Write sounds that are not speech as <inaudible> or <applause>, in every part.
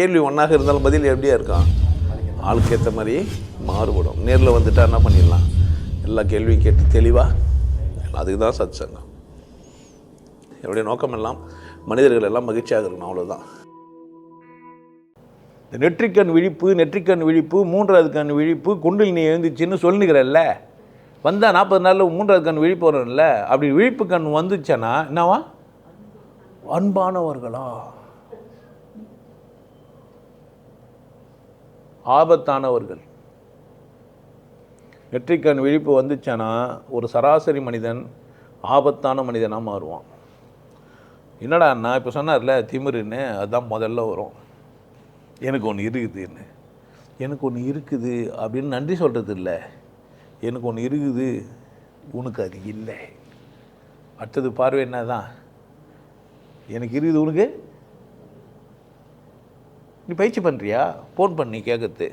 கேள்வி ஒன்றாக இருந்தாலும் பதில் எப்படியா இருக்கான் ஆளுக்கு ஏற்ற மாதிரி மாறுபடும். நேரில் வந்துட்டா என்ன பண்ணிடலாம்? எல்லா கேள்வியும் கேட்டு தெளிவாக அதுக்கு தான் சத் சங்கம் என்னுடைய நோக்கம் எல்லாம் மனிதர்கள் எல்லாம் மகிழ்ச்சியாக இருக்கணும் அவ்வளோதான் இந்த நெற்றிக்கண் விழிப்பு நெற்றிக்கண் விழிப்பு மூன்றாவது கண் விழிப்பு குண்டில் நீ எழுந்துச்சுன்னு சொல்லுகிறல்ல வந்தால் நாற்பது நாளில் மூன்றாவது கண் விழிப்பு வரும்ல? அப்படி விழிப்பு கண் வந்துச்சேன்னா என்னவா? அன்பானவர்களா? ஆபத்தானவர்கள். நெற்றிக்கண் விழிப்பு வந்துச்சுன்னா ஒரு சராசரி மனிதன் ஆபத்தான மனிதனாக மாறுவான். என்னடா அண்ணா இப்போ சொன்னார்ல திமிருன்னு அதுதான் முதல்ல வரும். எனக்கு ஒன்று இருக்குதுன்னு. எனக்கு ஒன்று இருக்குது அப்படின்னு நன்றி சொல்கிறது இல்லை எனக்கு ஒன்று இருக்குது உனக்கு அது இல்லை. அடுத்தது பார்வை என்ன தான் எனக்கு இருக்குது உனக்கு? நீ பயிற்சி பண்ணுறியா ஃபோன் பண்ணி கேட்கறது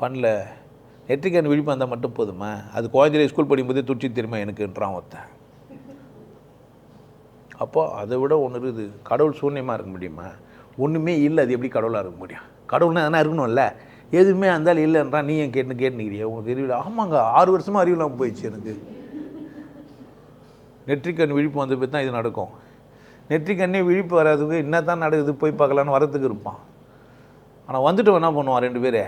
பண்ணல. நெற்றிக்கண் விழிப்பு வந்தால் மட்டும் போதுமா? அது குழந்தையில ஸ்கூல் படிக்கும்போதே துடிச்சி திரும்ப எனக்குன்றான் ஒருத்தன். அப்போ அதை விட ஒன்று இருக்குது. கடவுள் சூன்யமாக இருக்க முடியுமா? ஒன்றுமே இல்லை. அது எப்படி கடவுளாக இருக்க முடியும்? கடவுள்னா எதனா இருக்கணும்ல. எதுவுமே அந்தாலும் இல்லைன்றான் நீ ஏன் கேட்டு கேட்டுக்கிறியா உங்களுக்கு தெரியல ஆமாங்க. ஆறு வருஷமாக அறிவில்லாமல் போயிடுச்சு எனக்கு. நெற்றிக்கண் விழிப்பு வந்த போய் தான் இது நடக்கும். நெற்றிக்கண்ணே விழிப்பு வராதுக்கு என்ன தான் நடக்குது போய் பார்க்கலான்னு வரத்துக்கு இருப்பான். ஆனால் வந்துட்டு என்ன பண்ணுவான் ரெண்டு பேரே?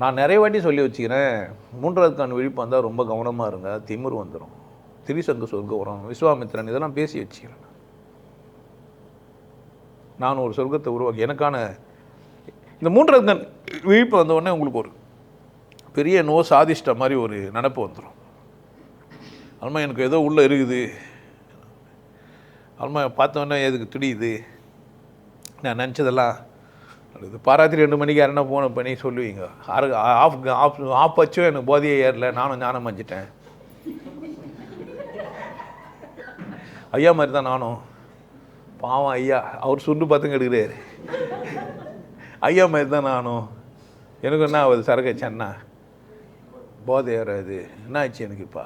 நான் நிறைய வாட்டி சொல்லி வச்சுக்கிறேன் மூன்றாவது கண் விழிப்பு வந்தால் ரொம்ப கவனமாக இருங்க திமிர் வந்துடும் திரிசங்கு சொர்க்கம் வரும் விஸ்வாமித்திரன் இதெல்லாம் பேசி வச்சுக்கிறேன் நான். ஒரு சொர்க்கத்தை உருவாக்கி எனக்கான இந்த மூன்றாவது கண் விழிப்பு வந்த உடனே உங்களுக்கு ஒரு பெரிய நோ சாதிஷ்ட மாதிரி ஒரு நினப்பு வந்துடும் அல்மா எனக்கு ஏதோ உள்ளே இருக்குது. அல்மா பார்த்தோன்னே எதுக்கு துடியுது நான் நினச்சதெல்லாம் இது பாராத்திரி ரெண்டு மணிக்கு யாருன்னா ஃபோனை பண்ணி சொல்லுவீங்க. ஆறு ஆஃப் ஆஃப் ஆஃப் வச்சும் எனக்கு போதையே ஏறல. நானும் ஞானம் அஞ்சிட்டேன். ஐயா மாதிரி தான் நானும். பாவம் ஐயா. அவர் சுண்டு பார்த்துங்க எடுக்கிறாரு. ஐயா மாதிரி தான் நானும். எனக்கு என்ன ஆகுது சரக்கு சென்னா போதை ஏறாது. என்ன ஆச்சு எனக்கு இப்போ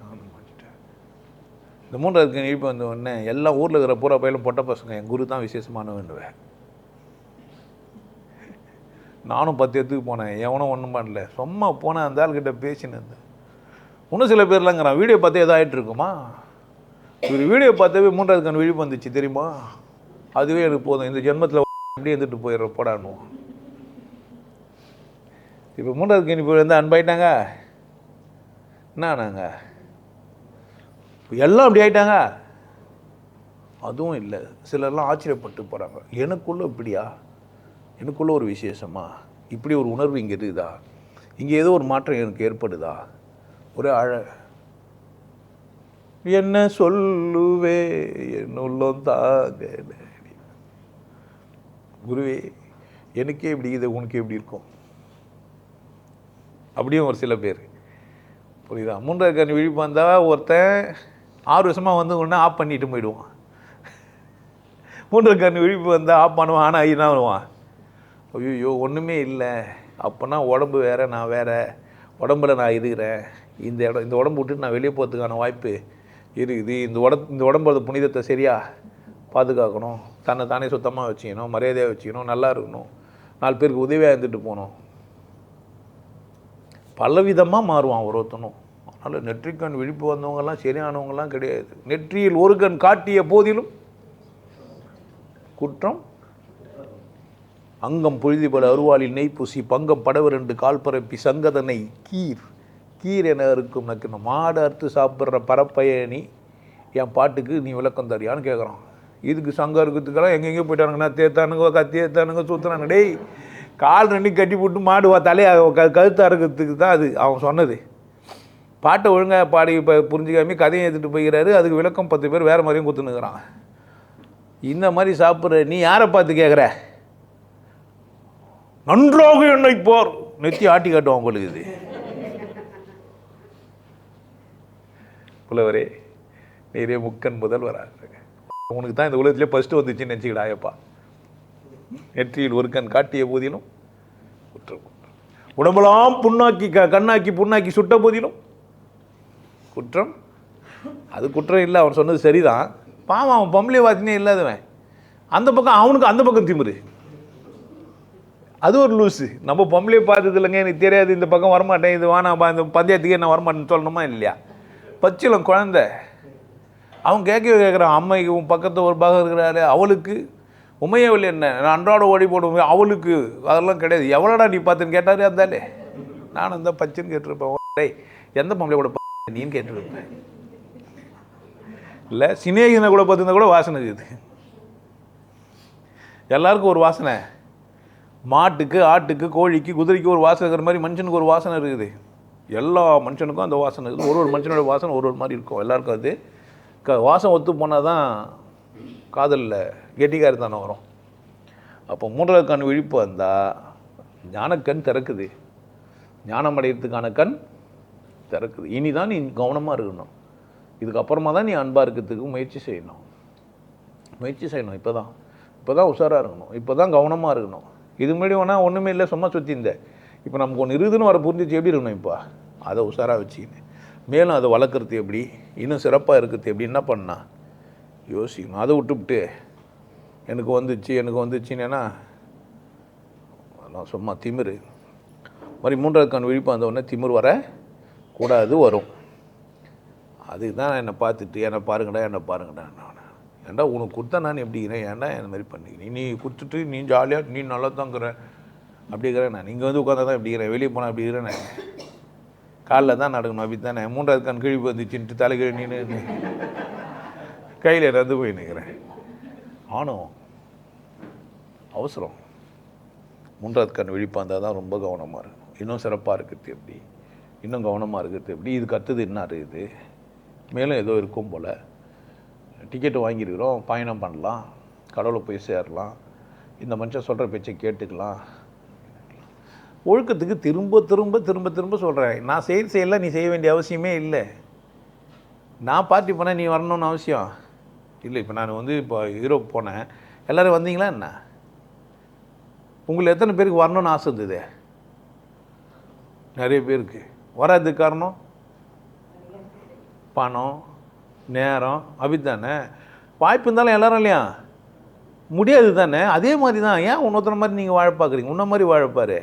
நானும் மாட்டிட்டேன் இந்த மூன்றாவது இழிப்பு வந்த உடனே எல்லா ஊரில் இருக்கிற பூரா பயிலும் பொட்ட பசங்க என் குரு தான் விசேஷமானவன்னுவேன் நானும் பத்து இடத்துக்கு போனேன் எவனும் ஒன்றும் பண்ணல. சும்மா போனேன் அந்த ஆள்கிட்ட பேசினேன் இன்னும் சில பேர்லாங்கிறான் வீடியோ பார்த்தே எதாவது ஆகிட்டு ஒரு இவர் வீடியோ பார்த்தவே மூன்றாவது கண் விழிப்பு வந்துச்சு தெரியுமா? அதுவே எனக்கு போதும். இந்த ஜென்மத்தில் எப்படி <laughs> இருந்துட்டு போயிடுற போடானுவோம் இப்போ மூன்றாவது கண் போய் வந்து அன்பாயிட்டாங்க? என்ன ஆனாங்க? எல்லாம் அப்படி ஆயிட்டாங்க. அதுவும் இல்லை. சிலர்லாம் ஆச்சரியப்பட்டு போகிறாங்க எனக்குள்ளே இப்படியா? எனக்குள்ள ஒரு விசேஷமா? இப்படி ஒரு உணர்வு இங்கே இருக்குதா? இங்கே ஏதோ ஒரு மாற்றம் எனக்கு ஏற்படுதா? ஒரு அழ. என்ன சொல்லுவே? என் உள்ளம் தாங்க குருவே எனக்கே இப்படி இது உனக்கு எப்படி இருக்கும். அப்படியும் ஒரு சில பேர். புரியுதா? மூன்றாவது கண் விழிப்பு வந்தால் ஒருத்தன் ஆறு வருஷமாக வந்து ஒன்று ஆஃப் பண்ணிட்டு போயிடுவான். மூன்று கண் விழிப்பு வந்தால் ஆஃப் பண்ணுவான் ஆனால் என்ன வருவான் ஐயோ ஒன்றுமே இல்லை. அப்போனா உடம்பு வேறு நான் வேற. உடம்புல நான் இருக்கிறேன். இந்த இடம் இந்த உடம்பு விட்டு நான் வெளியே போகிறதுக்கான வாய்ப்பு இருக்குது. இந்த உட இந்த உடம்போட புனிதத்தை சரியாக பாதுகாக்கணும். தன்னை தானே சுத்தமாக வச்சுக்கணும் மரியாதையாக வச்சுக்கணும் நல்லா இருக்கணும். நாலு பேருக்கு உதவியாக இருந்துட்டு போகணும். பலவிதமாக மாறுவான் ஒரு ஒருத்தனும். அதனால் நெற்றிக்கண் விழிப்பு வந்தவங்கெல்லாம் சரியானவங்கெல்லாம் கிடையாது. நெற்றியில் ஒரு கண் காட்டிய போதிலும் குற்றம் அங்கம் பொழுதிபல அருவாளில் நெய் பூசி பங்கம் படவரெண்டு கால் பரப்பி சங்கதனை கீர் கீர் என இருக்கும் நக்கு மாடு அறுத்து சாப்பிட்ற பரப்பயணி என் பாட்டுக்கு நீ விளக்கம் தரியான்னு கேட்குறான் இதுக்கு சங்கம் இருக்கிறதுக்கெல்லாம் எங்கெங்கே போயிட்டானுங்கண்ணா தேத்தானுங்க கத்தி ஏத்தானுங்க சுற்றுறாங்க டேய் கால் ரெண்டு கட்டி போட்டு மாடு தலையை கழுத்தாக இருக்கிறதுக்கு தான் அது. அவன் சொன்னது. பாட்டை ஒழுங்காக பாடி இப்போ புரிஞ்சுக்காம கதையை எடுத்துகிட்டு போய்கிறாரு அதுக்கு விளக்கம் பத்து பேர் வேறு மாதிரியும் கொடுத்துனுக்குறான் இந்த மாதிரி சாப்பிட்ற நீ யாரை பார்த்து கேட்குற நன்றாக என்னை போர். நெத்தி ஆட்டி காட்டும் உங்களுக்கு இது. புலவரே நீரே முக்கன் முதல்வராக. உனக்கு தான் இந்த உலகத்திலே ஃபஸ்ட்டு வந்துச்சுன்னு நினச்சிக்கிடா ஐயப்பா. நெற்றியில் ஒரு கண் காட்டிய போதிலும் உடம்பெல்லாம் புண்ணாக்கி க கண்ணாக்கி புண்ணாக்கி சுட்ட போதிலும் குற்றம். அது குற்றம் இல்லை அவன் சொன்னது சரிதான். பாவம் அவன் பொம்பளை வாத்தினே இல்லாதவன் அந்த பக்கம் அவனுக்கு அந்த பக்கம் திமுரு. அது ஒரு லூஸு நம்ம பொம்பளை பார்த்தது இல்லைங்க எனக்கு தெரியாது இந்த பக்கம் வரமாட்டேன் இது வேணாம் இந்த பந்தயத்துக்கு என்ன வரமாட்டேன்னு சொல்லணுமா இல்லையா? பச்சிலம் குழந்த. அவன் கேட்கவே கேட்குறான் அம்மைக்கு உன் பக்கத்து ஒரு பாகம் இருக்கிறாரு அவளுக்கு? உமையவள் என்ன? நான் அன்றாட ஓடி போடுவேன் அவளுக்கு? அதெல்லாம் கிடையாது. எவ்வளோடா நீ பார்த்துன்னு கேட்டாரு அந்தாலே நானும் இந்த பச்சைன்னு கேட்டிருப்பேன். டேய் எந்த பொம்பளை கூட நீயும் நீன்னு இல்லை சினேகினை கூட பார்த்துருந்தா கூட வாசனை இருக்குது எல்லாருக்கும் ஒரு வாசனை. மாட்டுக்கு ஆட்டுக்கு கோழிக்கு குதிரைக்கு ஒரு வாசனை இருக்கிற மாதிரி மனுஷனுக்கு ஒரு வாசனை இருக்குது. எல்லா மனுஷனுக்கும் அந்த வாசனை இருக்குது. ஒரு ஒரு மனுஷனோட வாசனை ஒரு ஒரு மாதிரி இருக்கும். எல்லாருக்கும் அது. க வாசம் ஒத்து போனால் தான் காதலில் கெட்டிக்காரத்தானே வரும். அப்போ மூன்றாவது கண் விழிப்பு வந்தால் ஞானக்கண் திறக்குது. ஞானம் அடையிறதுக்கான கண் திறக்குது. இனி தான் நீ கவனமாக இருக்கணும். இதுக்கப்புறமா தான் நீ அன்பாக இருக்கிறதுக்கு முயற்சி செய்யணும். முயற்சி செய்யணும். இப்போ தான் இப்போ தான் உஷாராக இருக்கணும். இப்போ தான் கவனமாக இருக்கணும். இது முன்னாடி வேணால் ஒன்றுமே இல்லை சும்மா சுற்றி இருந்தேன் இப்போ நமக்கு ஒன்று இருக்குதுன்னு வர புரிஞ்சிச்சு எப்படி இருக்கணும் இப்போ? அதை உஷாராக வச்சுக்கின்னு. மேலும் அதை வளர்க்குறது எப்படி? இன்னும் சிறப்பாக இருக்கிறது எப்படி? என்ன பண்ணா? யோசிக்கணும். அதை விட்டுவிட்டு எனக்கு வந்துச்சு எனக்கு வந்துச்சுன்னா அதெல்லாம் சும்மா திமிரு. மாதிரி மூன்றாவது கண் விழிப்பு வந்த உடனே திமிர் வர கூடாது வரும். அதுக்கு தான் என்னை பார்த்துட்டு என்னை பாருங்கடா என்னை பாருங்கடா நான். ஏன்டா உனக்கு கொடுத்தா நான் எப்படி இருக்கிறேன்? ஏன்டா இந்த மாதிரி பண்ணிக்கிறேன்? நீ கொடுத்துட்டு நீ ஜாலியாக நீ நல்லா தாங்கிற அப்படி நான். நீங்கள் வந்து உட்காந்தா தான் இப்படி இருக்கிறேன். வெளியே போனால் அப்படி இருக்கிறேன் நான். காலைல தான் நடக்கணும் அப்படி தானே மூன்றாவது கண் கிழிப்பு வந்துச்சுன்ட்டு தலைகிழி நின்று கையில் இறந்து போய் நிற்கிறேன் ஆணும் அவசரம். மூன்றாவது கண் விழிப்பாக இருந்தால் தான் ரொம்ப கவனமாக இருக்கும் இன்னும் சிறப்பாக இருக்கிறது எப்படி? இன்னும் கவனமாக இருக்கிறது எப்படி இதுக்கு அடுத்தது என்ன இருக்குது மேலும் ஏதோ இருக்கும் போல். டிக்கெட்டு வாங்கியிருக்கிறோம் பயணம் பண்ணலாம் கடவுளை போய் சேரலாம் இந்த மனுஷன் சொல்கிற பேச்சை கேட்டுக்கலாம். ஒழுக்கத்துக்கு திரும்ப திரும்ப திரும்ப திரும்ப சொல்கிறேன் நான் செய்ய செய்யல நீ செய்ய வேண்டிய அவசியமே இல்லை. நான் பார்ட்டி போனேன் நீ வரணும்னு அவசியம். இல்லை இப்போ நான் வந்து இப்போ யூரோப் போனேன். எல்லோரும் வந்தீங்களா என்ன? உங்களை எத்தனை பேருக்கு வரணும்னு ஆசை இருந்தது? நிறைய பேருக்கு. வராது காரணம்? பணம் நேரம் அப்படித்தானே? வாய்ப்பு இருந்தாலும் எல்லாரும் இல்லையா? முடியாது தானே? அதே மாதிரி தான் ஏன் இன்னொருத்தர மாதிரி நீங்கள் வாழ பார்க்குறீங்க? உன்ன மாதிரி வாழப்பார்.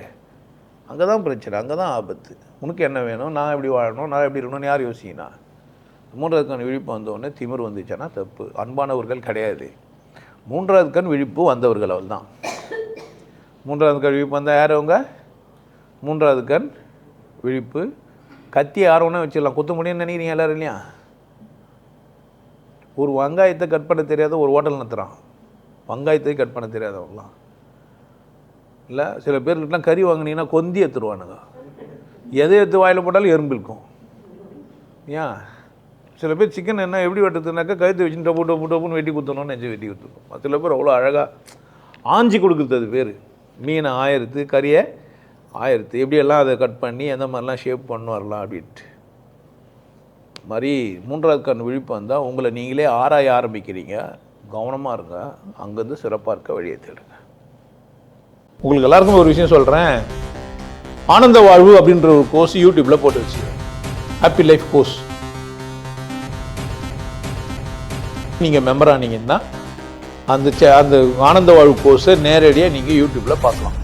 அங்கே தான் பிரச்சனை அங்கே தான் ஆபத்து. உனக்கு என்ன வேணும்? நான் எப்படி வாழணும்? நான் எப்படி இருக்கணும்னு யார் யோசிக்கணும் மூன்றாவது கண் விழிப்பு வந்தவுடனே திமிர் வந்துச்சுன்னா தப்பு. அன்பானவர்கள் கிடையாது. மூன்றாவது கண் விழிப்பு வந்தவர்கள் அவள் தான் மூன்றாவது கண் விழிப்பு வந்தால் யார் அவங்க? மூன்றாவது கண் விழிப்பு கத்தி ஆர்வம்னா வச்சிடலாம் குத்து முடியும்னு நினைக்கிறீங்க எல்லோரும் இல்லையா? ஒரு வெங்காயத்தை கட் பண்ண தெரியாத ஒரு ஹோட்டல் நடத்துகிறான் வெங்காயத்தை கட் பண்ண தெரியாதவங்களாம் இல்லை சில பேர்கிட்டலாம் கறி வாங்கினீங்கன்னா கொந்தி எடுத்துருவானுங்க எதை எடுத்து வாயில் போட்டாலும் எறும்பு இருக்கும் ஏன் சில பேர் சிக்கன் என்ன எப்படி வெட்டுறதுனாக்கா கழுத்து வச்சு டப்பு டப்பு டப்புன்னு வெட்டி குத்தணும்னு நெஞ்சு வெட்டி குத்துணும் சில பேர் அவ்வளோ அழகாக ஆஞ்சி கொடுக்குறது அது பேர். மீனை ஆயிரத்து கறியை ஆயிரத்து எப்படியெல்லாம் அதை கட் பண்ணி எந்த மாதிரிலாம் ஷேப் பண்ணு வரலாம் அப்படின்ட்டு. மாதிரி மூன்றாவது கண் விழிப்பு வந்தால் உங்களை நீங்களே ஆராய ஆரம்பிக்கிறீங்க. கவனமாக இருங்க. அங்கேருந்து சிறப்பாக இருக்க வழியை தேடுங்க. உங்களுக்கு எல்லாருக்கும் ஒரு விஷயம் சொல்கிறேன் ஆனந்த வாழ்வு அப்படின்ற ஒரு கோர்ஸ் யூடியூப்பில் போட்டு வச்சு ஹாப்பி லைஃப் கோர்ஸ் நீங்கள் மெம்பர் ஆனீங்கன்னா அந்த சே- அந்த ஆனந்த வாழ்வு கோர்ஸை நேரடியாக நீங்கள் யூடியூப்பில் பார்க்கலாம்.